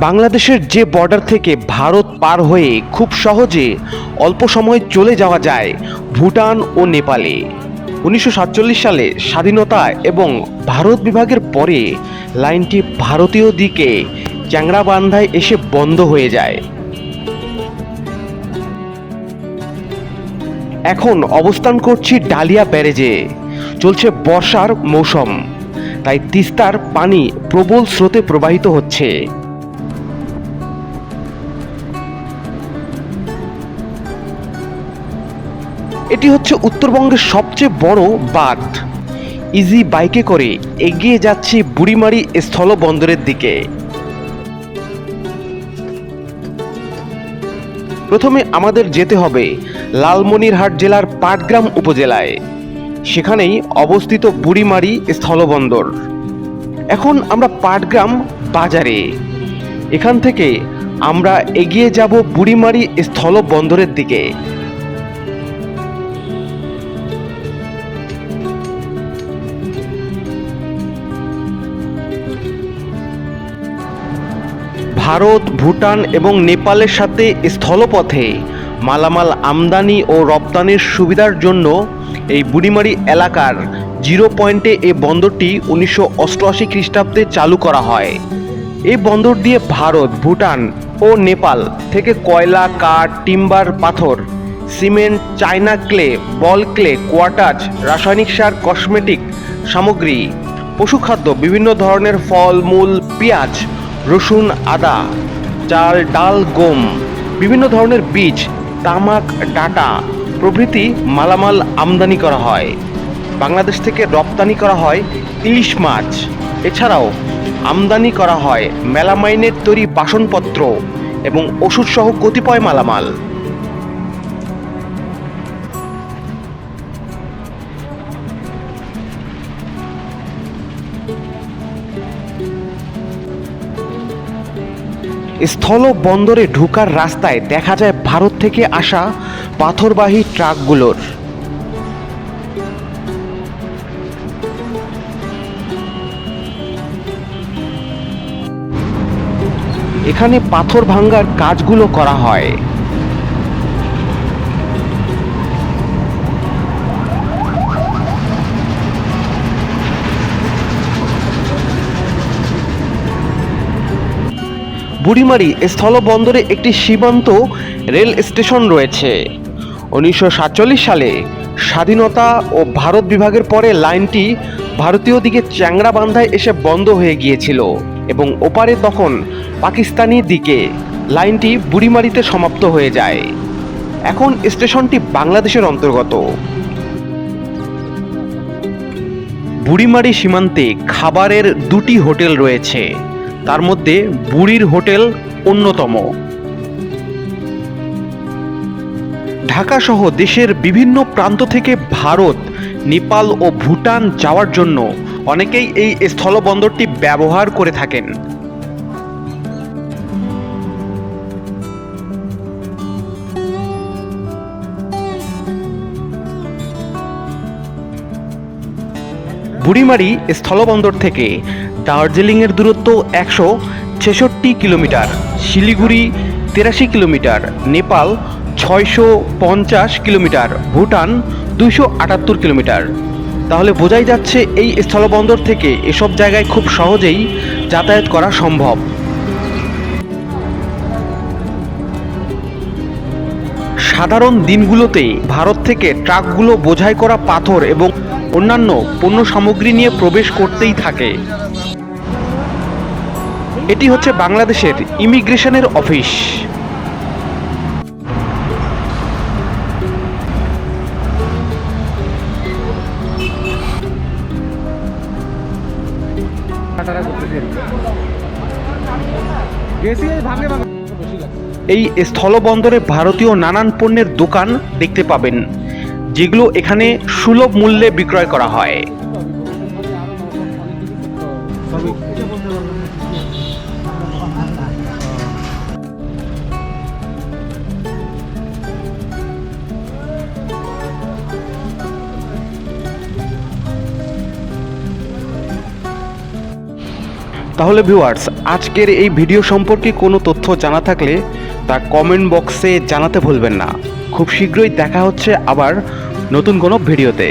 বাংলাদেশের যে বর্ডার থেকে ভারত পার হয়ে খুব সহজে অল্প সময়ে চলে যাওয়া যায় ভুটান ও নেপালে। উনিশশো সাতচল্লিশ সালে স্বাধীনতা এবং ভারত বিভাগের পরে লাইনটি ভারতীয় দিকে চ্যাংরাবান্ধায় এসে বন্ধ হয়ে যায়। এখন অবস্থান করছি ডালিয়া ব্যারেজে। চলছে বর্ষার মৌসুম, তাই তিস্তার পানি প্রবল স্রোতে প্রবাহিত হচ্ছে। এটি হচ্ছে উত্তরবঙ্গের সবচেয়ে বড় বাঁধ। ইজি বাইকে করে এগিয়ে যাচ্ছি বুড়িমারি স্থলবন্দরের দিকে। প্রথমে আমাদের যেতে হবে লালমনিরহাট জেলার পাটগ্রাম উপজেলায়। সেখানেই অবস্থিত বুড়িমারি স্থলবন্দর। এখন আমরা পাটগ্রাম বাজারে। এখান থেকে আমরা এগিয়ে যাব বুড়িমারি স্থলবন্দরের দিকে। ভারত, ভুটান এবং নেপালের সাথে স্থলপথে মালামাল আমদানি ও রপ্তানির সুবিধার জন্য এই বুড়িমারি এলাকার জিরো পয়েন্টে এই বন্দরটি উনিশশো অষ্টআশি খ্রিস্টাব্দে চালু করা হয়। এই বন্দর দিয়ে ভারত, ভুটান ও নেপাল থেকে কয়লা, কাঠ, টিম্বার, পাথর, cement, China clay, ball clay, কোয়াটাচ, রাসায়নিক সার, কসমেটিক সামগ্রী পশুখাদ্য বিভিন্ন ধরনের ফল, মূল, পেঁয়াজ রসুন, আদা, চাল, ডাল, গম, বিভিন্ন ধরনের বীজ, তামাক, ডাটা প্রভৃতি মালামাল আমদানি করা হয়। বাংলাদেশ থেকে রপ্তানি করা হয় ইলিশ মাছ এছাড়াও আমদানি করা হয় মেলামাইনের তৈরি বাসনপত্র এবং ওষুধসহ কতিপয় মালামাল। স্থল বন্দরে ঢুকার রাস্তায় দেখা যায় ভারত থেকে আসা পাথরবাহী ট্রাকগুলোর। এখানে পাথর ভাঙ্গার কাজগুলো করা হয়। বুড়িমারি স্থলবন্দরে একটি সীমান্ত রেল স্টেশন রয়েছে। উনিশশো সাতচল্লিশ সালে স্বাধীনতা ও ভারত বিভাগের পরে লাইনটি ভারতীয় দিকে চ্যাংরাবান্ধায় এসে বন্ধ হয়ে গিয়েছিল এবং ওপারে তখন পাকিস্তানি দিকে লাইনটি বুড়িমারিতে সমাপ্ত হয়ে যায়। এখন স্টেশনটি বাংলাদেশের অন্তর্গত। বুড়িমারি সীমান্তে খাবারের দুটি হোটেল রয়েছে। তার মধ্যে বুড়ির হোটেল অন্যতম। ঢাকা সহ দেশের বিভিন্ন প্রান্ত থেকে ভারত, নেপাল ও ভুটান যাওয়ার জন্য অনেকেই এই স্থলবন্দরটি ব্যবহার করে থাকেন। বুড়িমারি স্থলবন্দর থেকে। দার্জিলিংয়ের দূরত্ব একশো ছেষট্টি কিলোমিটার, শিলিগুড়ি তিরাশি কিলোমিটার, নেপাল ছয়শো পঞ্চাশ কিলোমিটার, ভুটান দুইশো আটাত্তর কিলোমিটার। তাহলে বোঝাই যাচ্ছে এই স্থলবন্দর থেকে এসব জায়গায় খুব সহজেই যাতায়াত করা সম্ভব। সাধারণ দিনগুলোতে ভারত থেকে ট্রাকগুলো বোঝাই করা পাথর এবং অন্যান্য পণ্য সামগ্রী নিয়ে প্রবেশ করতেই থাকে। এটি হচ্ছে বাংলাদেশের ইমিগ্রেশনের অফিস। এই স্থলবন্দরে ভারতীয় নানান পণ্যের দোকান দেখতে পাবেন। যেগুলো এখানে সুলভ মূল্যে বিক্রয় করা হয়। তাহলে ভিউয়ার্স আজকের এই ভিডিও সম্পর্কে কোনো তথ্য জানা থাকলে তা কমেন্ট বক্সে জানাতে ভুলবেন না। খুব শীঘ্রই দেখা হচ্ছে আবার নতুন কোনো ভিডিওতে।